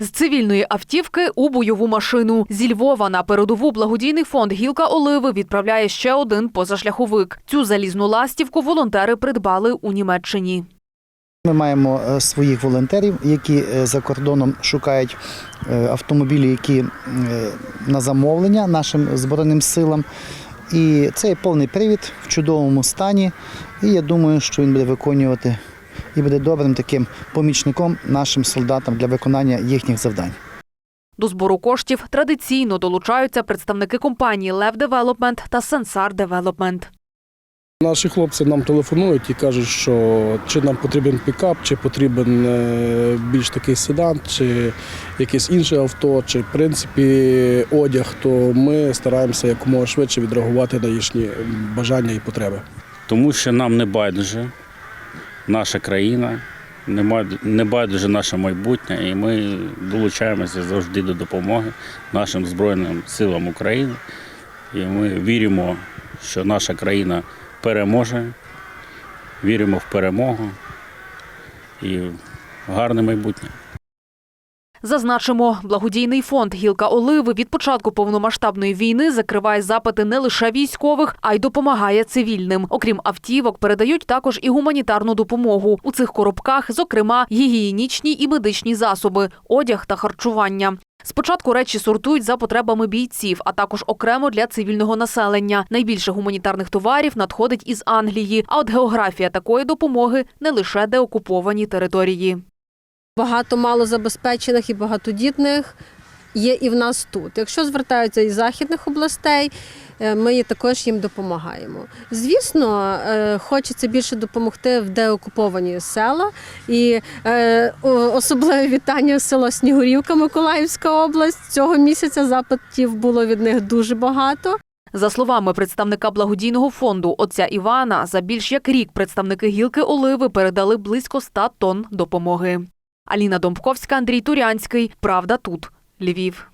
З цивільної автівки у бойову машину зі Львова на передову благодійний фонд Гілка Оливи відправляє ще один позашляховик. Цю залізну ластівку волонтери придбали у Німеччині. Ми маємо е, своїх волонтерів, які е, за кордоном шукають е, автомобілі, які на замовлення нашим Збройним силам. І це повний привід в чудовому стані. І я думаю, що він буде виконувати і буде добрим таким помічником нашим солдатам для виконання їхніх завдань. До збору коштів традиційно долучаються представники компанії Лев Девелопмент та Сенсар Девелопмент. Наші хлопці нам телефонують і кажуть, що чи нам потрібен пікап, чи потрібен е, більш такий седан, чи якесь інше авто, чи в принципі одяг, то ми стараємося якомога швидше відреагувати на їхні бажання і потреби. тому що нам не байдуже наша країна, не байдуже наше майбутнє, і ми долучаємося завжди до допомоги нашим Збройним силам України. І ми віримо, що наша країна переможе, віримо в перемогу і в гарне майбутнє. Зазначимо, благодійний фонд Гілка Оливи від початку повномасштабної війни закриває запити не лише військових, а й допомагає цивільним. Окрім автівок, передають також і гуманітарну допомогу. У цих коробках, зокрема, гігієнічні і медичні засоби, одяг та харчування. Спочатку речі сортують за потребами бійців, а також окремо для цивільного населення. Найбільше гуманітарних товарів надходить із Англії. А от географія такої допомоги не лише деокуповані території. Багато малозабезпечених і багатодітних є і в нас тут. Якщо звертаються із західних областей, е, ми також їм допомагаємо. Звісно, е, хочеться більше допомогти в деокуповані села. І е, особливе вітання село Снігурівка, Миколаївська область. Цього місяця запитів було від них дуже багато. За словами представника благодійного фонду отця Івана, за більш як рік представники гілки Оливи передали близько 100 тонн допомоги. Аліна Домбковська, Андрій Турянський. Правда тут. Львів.